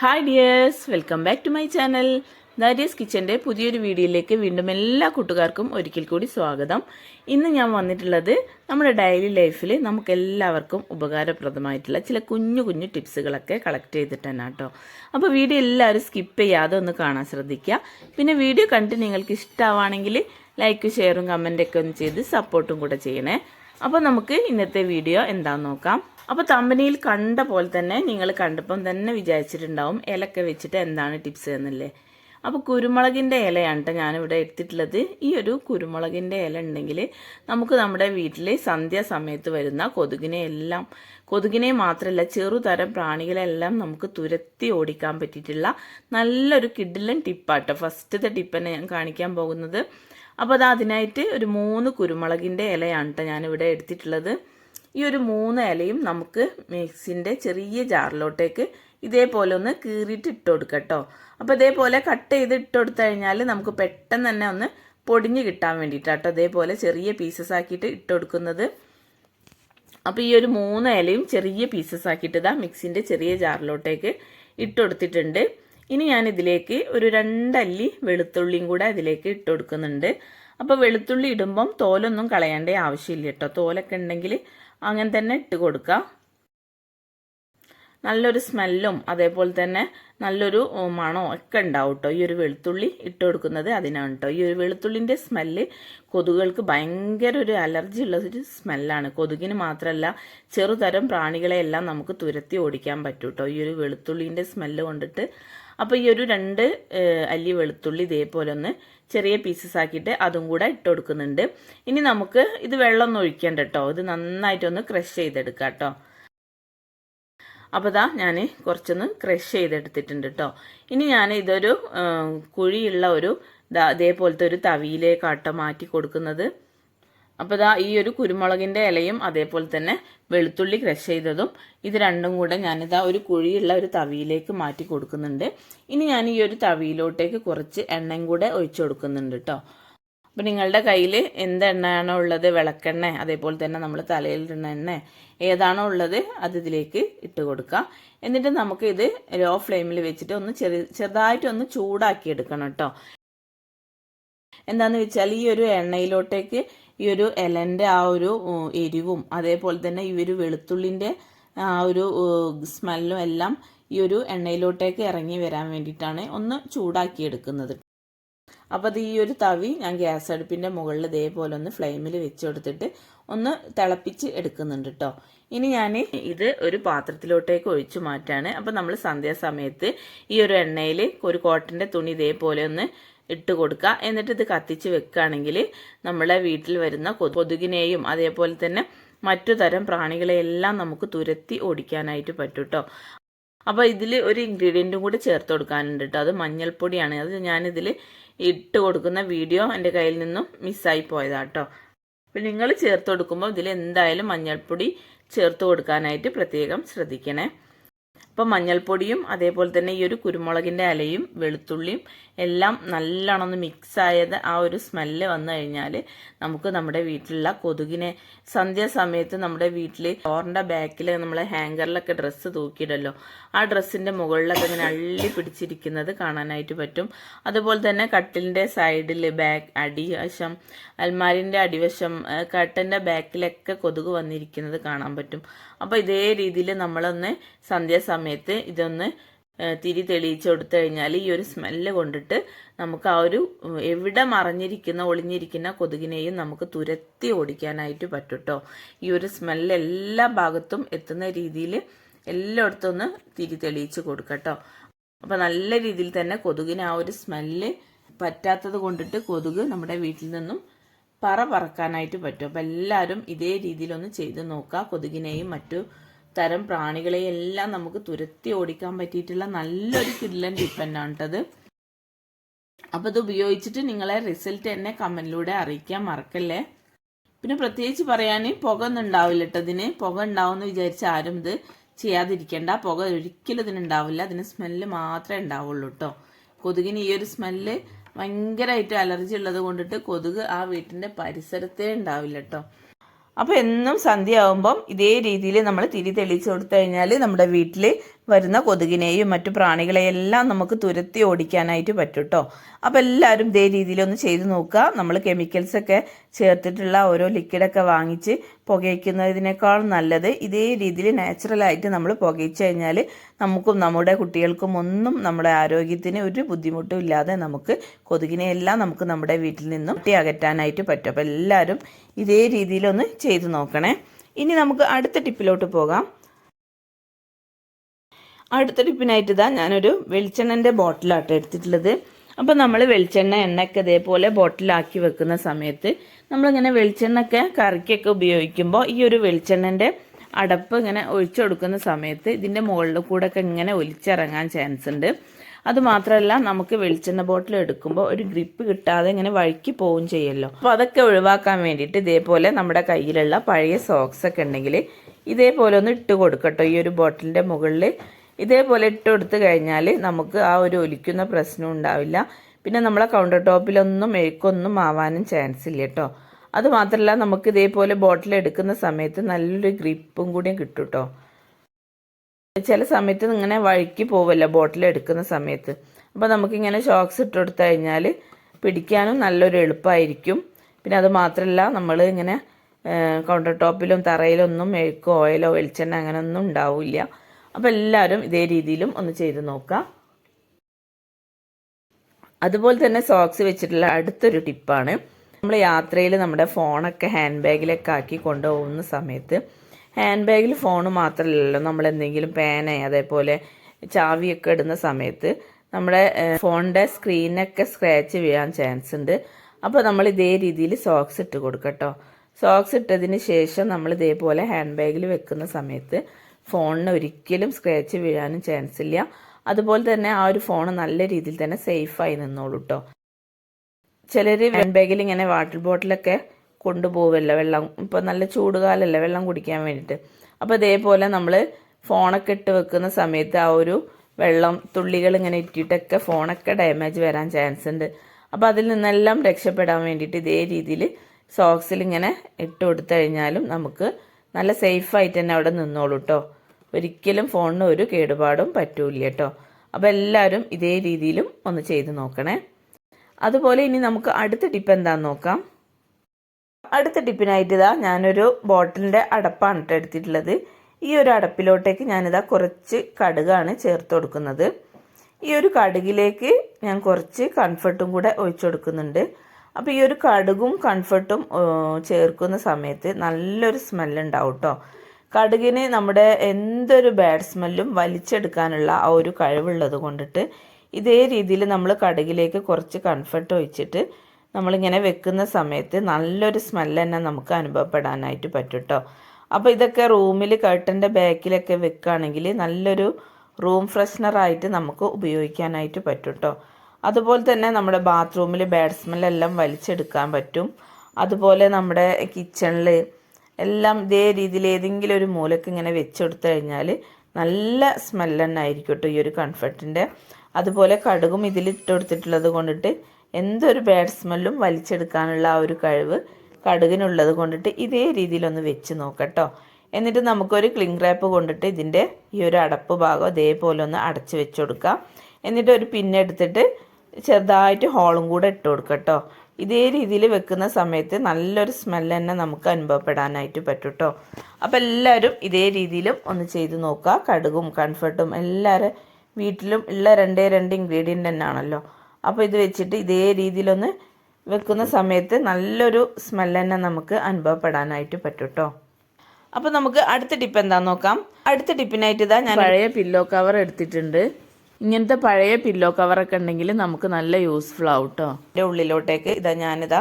Hi dears welcome back to my channel Darius കിച്ചന്റെ പുതിയൊരു വീഡിയോയിലേക്ക് വീണ്ടും എല്ലാ കൂട്ടുകാർക്കും ഒരിക്കൽ കൂടി സ്വാഗതം. ഇന്ന് ഞാൻ വന്നിട്ടുള്ളത് നമ്മുടെ ഡെയിലി ലൈഫിൽ നമുക്ക് എല്ലാവർക്കും ഉപകാരപ്രദമായിട്ടുള്ള ചില കുഞ്ഞു കുഞ്ഞു ടിപ്സുകളൊക്കെ കളക്ട് ചെയ്തിട്ട് തന്നെ കേട്ടോ. അപ്പോൾ വീഡിയോ എല്ലാവരും സ്കിപ്പ് ചെയ്യാതെ ഒന്ന് കാണാൻ ശ്രദ്ധിക്കുക. പിന്നെ വീഡിയോ കണ്ടിട്ട് നിങ്ങൾക്ക് ഇഷ്ടമാണെങ്കിൽ ലൈക്ക് ഷെയറും കമന്റൊക്കെ ഒന്ന് ചെയ്ത് സപ്പോർട്ടും കൂടെ ചെയ്യണേ. അപ്പോൾ നമുക്ക് ഇന്നത്തെ വീഡിയോ എന്താണെന്ന് നോക്കാം. അപ്പോൾ തമ്പനിയിൽ കണ്ട പോലെ തന്നെ നിങ്ങൾ കണ്ടപ്പം തന്നെ വിചാരിച്ചിട്ടുണ്ടാവും ഇലക്ക വെച്ചിട്ട് എന്താണ് ടിപ്സ് എന്നല്ലേ. അപ്പോൾ കുരുമുളകിന്റെ ഇലയാണ് കേട്ടോ ഞാനിവിടെ എടുത്തിട്ടുള്ളത്. ഈ ഒരു കുരുമുളകിന്റെ ഇല ഉണ്ടെങ്കിൽ നമുക്ക് നമ്മുടെ വീട്ടിൽ സന്ധ്യാസമയത്ത് വരുന്ന കൊതുകിനെ എല്ലാം കൊതുകിനെ മാത്രമല്ല ചെറുതരം പ്രാണികളെല്ലാം നമുക്ക് തുരത്തി ഓടിക്കാൻ പറ്റിയിട്ടുള്ള നല്ലൊരു കിഡിലൻ ടിപ്പാട്ടോ ഫസ്റ്റത്തെ ടിപ്പ് തന്നെ ഞാൻ കാണിക്കാൻ പോകുന്നത്. അപ്പോൾ അത് അതിനായിട്ട് ഒരു മൂന്ന് കുരുമുളകിന്റെ ഇലയാണ് കേട്ടോ ഞാനിവിടെ എടുത്തിട്ടുള്ളത്. ഈ ഒരു മൂന്ന് ഇലയും നമുക്ക് മിക്സിന്റെ ചെറിയ ജാറിലോട്ടേക്ക് ഇതേപോലെ ഒന്ന് കീറിയിട്ട് ഇട്ട് കൊടുക്കട്ടോ കേട്ടോ അപ്പോൾ ഇതേപോലെ കട്ട് ചെയ്ത് ഇട്ട് കൊടുത്തു കഴിഞ്ഞാൽ നമുക്ക് പെട്ടെന്ന് തന്നെ ഒന്ന് പൊടിഞ്ഞ് കിട്ടാൻ വേണ്ടിയിട്ടാട്ടോ ഇതേപോലെ ചെറിയ പീസസ് ആക്കിയിട്ട് ഇട്ട് കൊടുക്കുന്നത്. അപ്പോൾ ഈ ഒരു മൂന്ന് ഇലയും ചെറിയ പീസസ് ആക്കിയിട്ട് ഇതാ മിക്സിന്റെ ചെറിയ ജാറിലോട്ടേക്ക് ഇട്ട് കൊടുത്തിട്ടുണ്ട്. ഇനി ഞാൻ ഇതിലേക്ക് ഒരു രണ്ടല്ലി വെളുത്തുള്ളിയും കൂടെ അതിലേക്ക് ഇട്ട് കൊടുക്കുന്നുണ്ട്. അപ്പോൾ വെളുത്തുള്ളി ഇടുമ്പം തോലൊന്നും കളയേണ്ട ആവശ്യമില്ല കേട്ടോ. തോലൊക്കെ ഉണ്ടെങ്കിൽ അങ്ങനെ തന്നെ ഇട്ട് കൊടുക്കുക. നല്ലൊരു സ്മെല്ലും അതേപോലെ തന്നെ നല്ലൊരു മണവും ഒക്കെ ഉണ്ടാവും കേട്ടോ. ഈ ഒരു വെളുത്തുള്ളി ഇട്ട് കൊടുക്കുന്നത് അതിനാണ് കേട്ടോ. ഈ ഒരു വെളുത്തുള്ളിന്റെ സ്മെല്ല് കൊതുകുകൾക്ക് ഭയങ്കര ഒരു അലർജി ഉള്ള ഒരു സ്മെല്ലാണ്. കൊതുകിന് മാത്രമല്ല ചെറുതരം പ്രാണികളെയെല്ലാം നമുക്ക് തുരത്തി ഓടിക്കാൻ പറ്റും കേട്ടോ. ഈ ഒരു വെളുത്തുള്ളിന്റെ സ്മെല്ല് കൊണ്ടിട്ട് അപ്പോൾ ഈ ഒരു രണ്ട് അല്ലി വെളുത്തുള്ളി ഇതേപോലെ ഒന്ന് ചെറിയ പീസസ് ആക്കിയിട്ട് അതും കൂടെ ഇട്ട് കൊടുക്കുന്നുണ്ട് ഇനി നമുക്ക് ഇത് വെള്ളമൊന്നും ഒഴിക്കേണ്ട കേട്ടോ ഇത് നന്നായിട്ടൊന്ന് ക്രഷ് ചെയ്തെടുക്കാം കേട്ടോ അപ്പോൾ ഇതാ ഞാൻ കുറച്ചൊന്ന് ക്രഷ് ചെയ്തെടുത്തിട്ടുണ്ട് കേട്ടോ ഇനി ഞാൻ ഇതൊരു കുഴിയുള്ള ഒരു ഇതേപോലത്തെ ഒരു തവിയിലേക്കാട്ടോ മാറ്റി കൊടുക്കുന്നത്. അപ്പോൾ ഇതാ ഈ ഒരു കുരുമുളകിന്റെ ഇലയും അതേപോലെ തന്നെ വെളുത്തുള്ളി ക്രഷ് ചെയ്തതും ഇത് രണ്ടും കൂടെ ഞാനിതാ ഒരു കുഴിയുള്ള ഒരു തവിയിലേക്ക് മാറ്റി കൊടുക്കുന്നുണ്ട്. ഇനി ഞാൻ ഈ ഒരു തവിയിലോട്ടേക്ക് കുറച്ച് എണ്ണയും കൂടെ ഒഴിച്ചു കൊടുക്കുന്നുണ്ട് കേട്ടോ അപ്പോൾ നിങ്ങളുടെ കയ്യിൽ എന്ത് എണ്ണയാണോ ഉള്ളത്? വിളക്കെണ്ണ അതേപോലെ തന്നെ നമ്മൾ തലയിൽ ഇടുന്ന എണ്ണ ഏതാണോ ഉള്ളത് അത് ഇതിലേക്ക് ഇട്ട് കൊടുക്കുക എന്നിട്ട് നമുക്ക് ഇത് ലോ ഫ്ലെയിമിൽ വെച്ചിട്ട് ഒന്ന് ചെറു ചെറുതായിട്ട് ഒന്ന് ചൂടാക്കി എടുക്കണം കേട്ടോ എന്താന്ന് വെച്ചാൽ ഈ ഒരു എണ്ണയിലോട്ടേക്ക് ഈ ഒരു ഇലന്റെ ആ ഒരു എരിവും അതേപോലെ തന്നെ ഈ ഒരു വെളുത്തുള്ളിന്റെ ആ ഒരു സ്മെല്ലും എല്ലാം ഈ ഒരു എണ്ണയിലോട്ടേക്ക് ഇറങ്ങി വരാൻ വേണ്ടിയിട്ടാണ് ഒന്ന് ചൂടാക്കി എടുക്കുന്നത് അപ്പോൾ അത് ഈ ഒരു തവി ഞാൻ ഗ്യാസ് അടുപ്പിന്റെ മുകളിൽ ഇതേപോലെ ഒന്ന് ഫ്ലെയിമിൽ വെച്ച് കൊടുത്തിട്ട് ഒന്ന് തിളപ്പിച്ച് എടുക്കുന്നുണ്ട് കേട്ടോ ഇനി ഞാൻ ഇത് ഒരു പാത്രത്തിലോട്ടേക്ക് ഒഴിച്ചു മാറ്റാണ്. അപ്പോൾ നമ്മൾ സന്ധ്യാസമയത്ത് ഈ ഒരു എണ്ണയിൽ ഒരു കോട്ടന്റെ തുണി ഇതേപോലെ ഒന്ന് ഇട്ട് കൊടുക്കുക. എന്നിട്ട് ഇത് കത്തിച്ച് വെക്കുകയാണെങ്കിൽ നമ്മളെ വീട്ടിൽ വരുന്ന കൊതുകിനെയും അതേപോലെ തന്നെ മറ്റു തരം പ്രാണികളെയെല്ലാം നമുക്ക് തുരത്തി ഓടിക്കാനായിട്ട് പറ്റും കേട്ടോ അപ്പോൾ ഇതിൽ ഒരു ഇൻഗ്രീഡിയന്റും കൂടി ചേർത്ത് കൊടുക്കാനുണ്ട് കേട്ടോ അത് മഞ്ഞൾപ്പൊടിയാണ്. അത് ഞാനിതിൽ ഇട്ട് കൊടുക്കുന്ന വീഡിയോ എന്റെ കയ്യിൽ നിന്നും മിസ്സായി പോയതാണ് കേട്ടോ അപ്പോൾ നിങ്ങൾ ചേർത്ത് കൊടുക്കുമ്പോൾ ഇതിൽ എന്തായാലും മഞ്ഞൾപ്പൊടി ചേർത്ത് കൊടുക്കാനായിട്ട് പ്രത്യേകം ശ്രദ്ധിക്കണേ. അപ്പം മഞ്ഞൾപ്പൊടിയും അതേപോലെ തന്നെ ഈ ഒരു കുരുമുളകിന്റെ അലയും വെളുത്തുള്ളിയും എല്ലാം നല്ലോണം മിക്സായത് ആ ഒരു സ്മെല്ല് വന്നു കഴിഞ്ഞാൽ നമുക്ക് നമ്മുടെ വീട്ടിലുള്ള കൊതുകിനെ സന്ധ്യാസമയത്ത് നമ്മുടെ വീട്ടിൽ ചോറിന്റെ ബാക്കിൽ നമ്മൾ ഹാങ്കറിലൊക്കെ ഡ്രസ്സ് തൂക്കിയിടല്ലോ. ആ ഡ്രസ്സിന്റെ മുകളിലൊക്കെ ഇങ്ങനെ അള്ളി പിടിച്ചിരിക്കുന്നത് കാണാനായിട്ട് പറ്റും. അതുപോലെ തന്നെ കട്ടിലിന്റെ സൈഡിൽ ബാക്ക് അടിവശം അൽമാരിന്റെ അടിവശം കട്ടന്റെ ബാക്കിലൊക്കെ കൊതുക് വന്നിരിക്കുന്നത് കാണാൻ പറ്റും. അപ്പോൾ ഇതേ രീതിയിൽ നമ്മളൊന്ന് സന്ധ്യാസമയത്ത് ഇതൊന്ന് തിരി തെളിയിച്ച് കൊടുത്തു കഴിഞ്ഞാൽ ഈ ഒരു സ്മെല്ല് കൊണ്ടിട്ട് നമുക്ക് ആ ഒരു എവിടെ മറിഞ്ഞിരിക്കുന്ന ഒളിഞ്ഞിരിക്കുന്ന കൊതുകിനെയും നമുക്ക് തുരത്തി ഓടിക്കാനായിട്ട് പറ്റൂട്ടോ. ഈ ഒരു സ്മെല്ല് എല്ലാ ഭാഗത്തും എത്തുന്ന രീതിയിൽ എല്ലായിടത്തും ഒന്ന് തിരി തെളിയിച്ച് കൊടുക്കട്ടോ. അപ്പോൾ നല്ല രീതിയിൽ തന്നെ കൊതുകിന് ആ ഒരു സ്മെല്ല് പറ്റാത്തത് കൊണ്ടിട്ട് കൊതുക് നമ്മുടെ വീട്ടിൽ നിന്നും പറ പറക്കാനായിട്ട് പറ്റും. അപ്പം എല്ലാവരും ഇതേ രീതിയിലൊന്ന് ചെയ്ത് നോക്കുക. കൊതുകിനെയും മറ്റു തരം പ്രാണികളെയെല്ലാം നമുക്ക് തുരത്തി ഓടിക്കാൻ പറ്റിയിട്ടുള്ള നല്ലൊരു കിഡ്ലൻ ടിപ്പന്നാണ് കേട്ടത് അപ്പോൾ ഇത് ഉപയോഗിച്ചിട്ട് നിങ്ങളെ റിസൾട്ട് എന്നെ കമന്റിലൂടെ അറിയിക്കാൻ മറക്കല്ലേ? പിന്നെ പ്രത്യേകിച്ച് പറയാൻ പുക ഒന്നും ഉണ്ടാവില്ല കേട്ടതിന് പുക ഉണ്ടാവുമെന്ന് വിചാരിച്ച് ആരും ഇത് ചെയ്യാതിരിക്കേണ്ട. പുക ഒരിക്കലും ഇതിനുണ്ടാവില്ല അതിന് സ്മെല്ല് മാത്രമേ ഉണ്ടാവുള്ളൂ കേട്ടോ കൊതുകിന് ഈ ഒരു സ്മെല്ല് ഭയങ്കരമായിട്ട് അലർജി ഉള്ളത് കൊണ്ടിട്ട് കൊതുക് ആ വീട്ടിന്റെ പരിസരത്തേ ഉണ്ടാവില്ല കേട്ടോ അപ്പോൾ എന്നും സന്ധ്യ ആകുമ്പം ഇതേ രീതിയിൽ നമ്മൾ തിരി തെളിയിച്ച് കൊടുത്തു കഴിഞ്ഞാൽ നമ്മുടെ വീട്ടിൽ വരുന്ന കൊതുകിനെയും മറ്റു പ്രാണികളെയെല്ലാം നമുക്ക് തുരത്തി ഓടിക്കാനായിട്ട് പറ്റും കേട്ടോ അപ്പോൾ എല്ലാവരും ഇതേ രീതിയിലൊന്ന് ചെയ്ത് നോക്കുക. നമ്മൾ കെമിക്കൽസൊക്കെ ചേർത്തിട്ടുള്ള ഓരോ ലിക്വിഡൊക്കെ വാങ്ങിച്ച് പുകയ്ക്കുന്നതിനേക്കാൾ നല്ലത് ഇതേ രീതിയിൽ നാച്ചുറലായിട്ട് നമ്മൾ പുകയിച്ചു കഴിഞ്ഞാൽ നമുക്കും നമ്മുടെ കുട്ടികൾക്കും ഒന്നും നമ്മുടെ ആരോഗ്യത്തിന് ഒരു ബുദ്ധിമുട്ടും ഇല്ലാതെ നമുക്ക് കൊതുകിനെയെല്ലാം നമുക്ക് നമ്മുടെ വീട്ടിൽ നിന്നും കുട്ടി അകറ്റാനായിട്ട് പറ്റും. അപ്പോൾ എല്ലാവരും ഇതേ രീതിയിലൊന്ന് ചെയ്ത് നോക്കണേ. ഇനി നമുക്ക് അടുത്ത ടിപ്പിലോട്ട് പോകാം. അടുത്ത ടിപ്പിനായിട്ട് ഇതാ ഞാനൊരു വെളിച്ചെണ്ണന്റെ ബോട്ടിലാട്ടോ എടുത്തിട്ടുള്ളത്. അപ്പോൾ നമ്മൾ വെളിച്ചെണ്ണ എണ്ണയൊക്കെ ഇതേപോലെ ബോട്ടിലാക്കി വെക്കുന്ന സമയത്ത് നമ്മളിങ്ങനെ വെളിച്ചെണ്ണയൊക്കെ കറിക്കൊക്കെ ഉപയോഗിക്കുമ്പോൾ ഈ ഒരു വെളിച്ചെണ്ണന്റെ അടപ്പ് ഇങ്ങനെ ഒഴിച്ചു കൊടുക്കുന്ന സമയത്ത് ഇതിന്റെ മുകളിൽ ഒക്കെ ഇങ്ങനെ ഒലിച്ചിറങ്ങാൻ ചാൻസ് ഉണ്ട്. അതുമാത്രമല്ല നമുക്ക് വെളിച്ചെണ്ണ ബോട്ടിൽ എടുക്കുമ്പോൾ ഒരു ഗ്രിപ്പ് കിട്ടാതെ ഇങ്ങനെ വഴുക്കി പോവും ചെയ്യല്ലോ. അപ്പോൾ അതൊക്കെ ഒഴിവാക്കാൻ വേണ്ടിയിട്ട് ഇതേപോലെ നമ്മുടെ കയ്യിലുള്ള പഴയ സോക്സ് ഒക്കെ ഉണ്ടെങ്കിൽ ഇതേപോലെ ഒന്ന് ഇട്ട് കൊടുക്കട്ടോ ഈ ഒരു ബോട്ടിലിന്റെ മുകളിൽ ഇതേപോലെ ഇട്ട് കൊടുത്ത് കഴിഞ്ഞാൽ നമുക്ക് ആ ഒരു ഒലിക്കുന്ന പ്രശ്നം ഉണ്ടാവില്ല. പിന്നെ നമ്മളെ കൗണ്ടർ ടോപ്പിലൊന്നും എഴുക്കൊന്നും ആവാനും ചാൻസ് ഇല്ല കേട്ടോ അതുമാത്രമല്ല നമുക്ക് ഇതേപോലെ ബോട്ടിൽ എടുക്കുന്ന സമയത്ത് നല്ലൊരു ഗ്രിപ്പും കൂടിയും കിട്ടും കേട്ടോ ചില സമയത്ത് ഇങ്ങനെ വഴുക്കി പോവല്ല ബോട്ടിൽ എടുക്കുന്ന സമയത്ത്. അപ്പോൾ നമുക്കിങ്ങനെ ഷോക്സ് ഇട്ട് കൊടുത്തു കഴിഞ്ഞാൽ പിടിക്കാനും നല്ലൊരു എളുപ്പമായിരിക്കും പിന്നെ അത് മാത്രമല്ല നമ്മൾ ഇങ്ങനെ കൗണ്ടർ ടോപ്പിലും തറയിലൊന്നും എഴുക്കോ ഓയിലോ വെളിച്ചെണ്ണ അങ്ങനെയൊന്നും ഉണ്ടാവില്ല. അപ്പോൾ എല്ലാവരും ഇതേ രീതിയിലും ഒന്ന് ചെയ്ത് നോക്കുക അതുപോലെ തന്നെ സോക്സ് വെച്ചിട്ടുള്ള അടുത്തൊരു ടിപ്പാണ്. നമ്മൾ യാത്രയിൽ നമ്മുടെ ഫോണൊക്കെ ഹാൻഡ് ബാഗിലൊക്കെ ആക്കി കൊണ്ടുപോകുന്ന സമയത്ത് ഹാൻഡ് ബാഗിൽ ഫോൺ മാത്രമല്ലല്ലോ നമ്മൾ എന്തെങ്കിലും പേന അതേപോലെ ചാവിയൊക്കെ ഇടുന്ന സമയത്ത് നമ്മുടെ ഫോണിന്റെ സ്ക്രീനൊക്കെ സ്ക്രാച്ച് വീഴാൻ ചാൻസ് ഉണ്ട്. അപ്പോൾ നമ്മൾ ഇതേ രീതിയിൽ സോക്സ് ഇട്ട് കൊടുക്കട്ടോ. സോക്സ് ഇട്ടതിന് ശേഷം നമ്മൾ ഇതേപോലെ ഹാൻഡ് ബാഗിൽ വെക്കുന്ന സമയത്ത് ഫോണിന് ഒരിക്കലും സ്ക്രാച്ച് വീഴാനും ചാൻസ് ഇല്ല. അതുപോലെ തന്നെ ആ ഒരു ഫോൺ നല്ല രീതിയിൽ തന്നെ സേഫായി നിന്നോളൂ കേട്ടോ ചിലർ ഹാൻഡ് ബാഗിൽ ഇങ്ങനെ വാട്ടർ ബോട്ടിലൊക്കെ കൊണ്ടുപോകുമല്ലോ വെള്ളം ഇപ്പോൾ നല്ല ചൂടുകാലല്ലേ വെള്ളം കുടിക്കാൻ വേണ്ടിയിട്ട് അപ്പോൾ ഇതേപോലെ നമ്മൾ ഫോണൊക്കെ ഇട്ട് വെക്കുന്ന സമയത്ത് ആ ഒരു വെള്ളം തുള്ളികൾ ഇങ്ങനെ ഇട്ടിട്ടൊക്കെ ഫോണൊക്കെ ഡാമേജ് വരാൻ ചാൻസ് ഉണ്ട് അപ്പോൾ അതിൽ നിന്നെല്ലാം രക്ഷപ്പെടാൻ വേണ്ടിയിട്ട് ഇതേ രീതിയിൽ സോക്സിൽ ഇങ്ങനെ ഇട്ട് കൊടുത്തു കഴിഞ്ഞാലും നമുക്ക് നല്ല സേഫായിട്ട് തന്നെ അവിടെ നിന്നോളൂ കേട്ടോ ഒരിക്കലും ഫോണിന് ഒരു കേടുപാടും പറ്റൂല കേട്ടോ. അപ്പോൾ എല്ലാവരും ഇതേ രീതിയിലും ഒന്ന് ചെയ്ത് നോക്കണേ. അതുപോലെ ഇനി നമുക്ക് അടുത്ത ടിപ്പ് എന്താണെന്ന് നോക്കാം. അടുത്ത ടിപ്പിനായിട്ട് ഇതാ ഞാനൊരു ബോട്ടിലിന്റെ അടപ്പാണ് കേട്ടോ എടുത്തിട്ടുള്ളത്. ഈ ഒരു അടപ്പിലോട്ടേക്ക് ഞാനിതാ കുറച്ച് കടുകാണ് ചേർത്ത് കൊടുക്കുന്നത്. ഈ ഒരു കടുകിലേക്ക് ഞാൻ കുറച്ച് കൺഫർട്ടും കൂടെ ഒഴിച്ചു കൊടുക്കുന്നുണ്ട്. അപ്പോൾ ഈ ഒരു കടുകും കൺഫർട്ടും ചേർക്കുന്ന സമയത്ത് നല്ലൊരു സ്മെല്ലുണ്ടാവും കേട്ടോ. കടുകിന് നമ്മുടെ എന്തൊരു ബാഡ് സ്മെല്ലും വലിച്ചെടുക്കാനുള്ള ആ ഒരു കഴിവുള്ളത് കൊണ്ടിട്ട് ഇതേ രീതിയിൽ നമ്മൾ കടുകിലേക്ക് കുറച്ച് കൺഫർട്ട് ഒഴിച്ചിട്ട് നമ്മളിങ്ങനെ വെക്കുന്ന സമയത്ത് നല്ലൊരു സ്മെല്ല് തന്നെ നമുക്ക് അനുഭവപ്പെടാനായിട്ട് പറ്റും കേട്ടോ അപ്പോൾ ഇതൊക്കെ റൂമിൽ കർട്ടന്റെ ബാക്കിലൊക്കെ വെക്കുകയാണെങ്കിൽ നല്ലൊരു റൂം ഫ്രഷ്നറായിട്ട് നമുക്ക് ഉപയോഗിക്കാനായിട്ട് പറ്റും കേട്ടോ അതുപോലെ തന്നെ നമ്മുടെ ബാത്റൂമിൽ ബാഡ് സ്മെല്ലെല്ലാം വലിച്ചെടുക്കാൻ പറ്റും. അതുപോലെ നമ്മുടെ കിച്ചണിൽ എല്ലാം ഇതേ രീതിയിൽ ഏതെങ്കിലും ഒരു മൂലക്ക് ഇങ്ങനെ വെച്ചെടുത്തു കഴിഞ്ഞാൽ നല്ല സ്മെല്ല് തന്നെ ആയിരിക്കും കേട്ടോ ഈ ഒരു കംഫർട്ടിന്റെ അതുപോലെ കടുകും ഇതിൽ ഇട്ടെടുത്തിട്ടുള്ളത് കൊണ്ടിട്ട് എന്തൊരു ബാഡ് സ്മെല്ലും വലിച്ചെടുക്കാനുള്ള ആ ഒരു കഴിവ് കടുകിനുള്ളത് കൊണ്ടിട്ട് ഇതേ രീതിയിലൊന്ന് വെച്ച് നോക്കട്ടോ എന്നിട്ട് നമുക്കൊരു ക്ലിങ് റാപ്പ് കൊണ്ടിട്ട് ഇതിന്റെ ഈ ഒരു അടപ്പ് ഭാഗം ഇതേപോലെ ഒന്ന് അടച്ച് വെച്ച് കൊടുക്കാം. എന്നിട്ട് ഒരു പിന്നെടുത്തിട്ട് ചെറുതായിട്ട് ഹോളും കൂടെ ഇട്ട് കൊടുക്കട്ടോ ഇതേ രീതിയിൽ വെക്കുന്ന സമയത്ത് നല്ലൊരു സ്മെല്ല് തന്നെ നമുക്ക് അനുഭവപ്പെടാനായിട്ട് പറ്റും കേട്ടോ അപ്പോൾ എല്ലാവരും ഇതേ രീതിയിലും ഒന്ന് ചെയ്ത് നോക്കുക. കടുകും കംഫർട്ടും എല്ലാവരും വീട്ടിലും ഉള്ള രണ്ടേ രണ്ട് ഇൻഗ്രീഡിയന്റ് തന്നെയാണല്ലോ അപ്പോൾ ഇത് വെച്ചിട്ട് ഇതേ രീതിയിലൊന്ന് വെക്കുന്ന സമയത്ത് നല്ലൊരു സ്മെല്ല് തന്നെ നമുക്ക് അനുഭവപ്പെടാനായിട്ട് പറ്റും കേട്ടോ അപ്പോൾ നമുക്ക് അടുത്ത ടിപ്പ് എന്താണെന്ന് നോക്കാം. അടുത്ത ടിപ്പിനായിട്ട് ഇതാ ഞാൻ പഴയ പില്ലോ കവർ എടുത്തിട്ടുണ്ട്. ഇങ്ങനത്തെ പഴയ പില്ലോ കവറൊക്കെ ഉണ്ടെങ്കിൽ നമുക്ക് നല്ല യൂസ്ഫുൾ ആവും കേട്ടോ എന്റെ ഉള്ളിലോട്ടേക്ക് ഇതാ ഞാനിതാ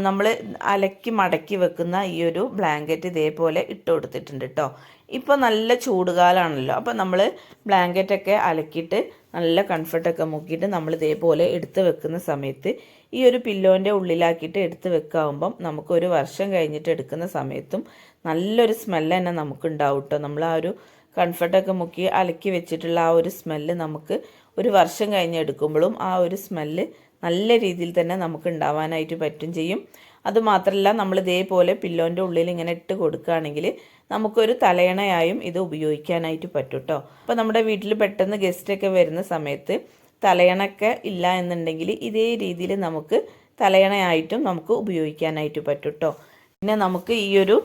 നമ്മൾ അലക്കി മടക്കി വെക്കുന്ന ഈ ഒരു ബ്ലാങ്കറ്റ് ഇതേപോലെ ഇട്ട് കൊടുത്തിട്ടുണ്ട് കേട്ടോ ഇപ്പോൾ നല്ല ചൂടുകാലമാണല്ലോ അപ്പോൾ നമ്മൾ ബ്ലാങ്കറ്റൊക്കെ അലക്കിയിട്ട് നല്ല കംഫർട്ടൊക്കെ മുക്കിയിട്ട് നമ്മൾ ഇതേപോലെ എടുത്ത് വെക്കുന്ന സമയത്ത് ഈ ഒരു പില്ലോന്റെ ഉള്ളിലാക്കിയിട്ട് എടുത്ത് വെക്കാവുമ്പം നമുക്കൊരു വർഷം കഴിഞ്ഞിട്ട് എടുക്കുന്ന സമയത്തും നല്ലൊരു സ്മെല്ല് തന്നെ നമുക്ക് ഉണ്ടാവും കേട്ടോ നമ്മൾ ആ ഒരു കംഫർട്ടൊക്കെ മുക്കി അലക്കി വെച്ചിട്ടുള്ള ആ ഒരു സ്മെല്ല് നമുക്ക് ഒരു വർഷം കഴിഞ്ഞ് എടുക്കുമ്പോഴും ആ ഒരു സ്മെല്ല് നല്ല രീതിയിൽ തന്നെ നമുക്ക് ഉണ്ടാവാനായിട്ട് പറ്റും ചെയ്യും. അതുമാത്രമല്ല നമ്മൾ ഇതേപോലെ പില്ലോന്റെ ഉള്ളിൽ ഇങ്ങനെ ഇട്ട് കൊടുക്കുകയാണെങ്കിൽ നമുക്കൊരു തലയണയായും ഇത് ഉപയോഗിക്കാനായിട്ട് പറ്റും കേട്ടോ അപ്പോൾ നമ്മുടെ വീട്ടിൽ പെട്ടെന്ന് ഗസ്റ്റൊക്കെ വരുന്ന സമയത്ത് തലയണൊക്കെ ഇല്ല എന്നുണ്ടെങ്കിൽ ഇതേ രീതിയിൽ നമുക്ക് തലയണയായിട്ടും നമുക്ക് ഉപയോഗിക്കാനായിട്ട് പറ്റും കേട്ടോ പിന്നെ നമുക്ക് ഈ ഒരു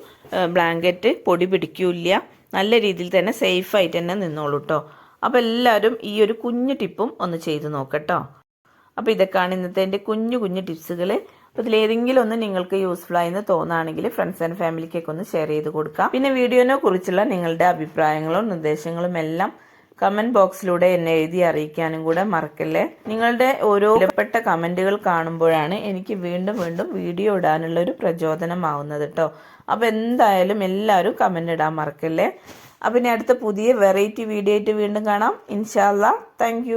ബ്ലാങ്കറ്റ് പൊടി പിടിക്കില്ല. നല്ല രീതിയിൽ തന്നെ സേഫായിട്ട് തന്നെ നിന്നോളൂ കേട്ടോ അപ്പോൾ എല്ലാവരും ഈ ഒരു കുഞ്ഞു ടിപ്പും ഒന്ന് ചെയ്ത് നോക്കട്ടോ. അപ്പോൾ ഇതൊക്കെയാണ് ഇന്നത്തെ എന്റെ കുഞ്ഞു കുഞ്ഞു ടിപ്സുകൾ അപ്പോൾ ഇതിലേതെങ്കിലും ഒന്ന് നിങ്ങൾക്ക് യൂസ്ഫുൾ ആയെന്ന് തോന്നുകയാണെങ്കിൽ ഫ്രണ്ട്സ് ആൻഡ് ഫാമിലിക്കൊക്കെ ഒന്ന് ഷെയർ ചെയ്ത് കൊടുക്കാം. പിന്നെ വീഡിയോനെ കുറിച്ചുള്ള നിങ്ങളുടെ അഭിപ്രായങ്ങളും നിർദ്ദേശങ്ങളും എല്ലാം കമന്റ് ബോക്സിലൂടെ എന്നെ എഴുതി അറിയിക്കാനും കൂടെ മറക്കല്ലേ? നിങ്ങളുടെ ഓരോ വിലപ്പെട്ട കമന്റുകൾ കാണുമ്പോഴാണ് എനിക്ക് വീണ്ടും വീണ്ടും വീഡിയോ ഇടാനുള്ള ഒരു പ്രചോദനമാവുന്നത് കേട്ടോ അപ്പോൾ എന്തായാലും എല്ലാവരും കമന്റ് ഇടാൻ മറക്കല്ലേ? അപ്പം ഇനി അടുത്ത പുതിയ വെറൈറ്റി വീഡിയോ ആയിട്ട് വീണ്ടും കാണാം. ഇൻഷാല്ല താങ്ക്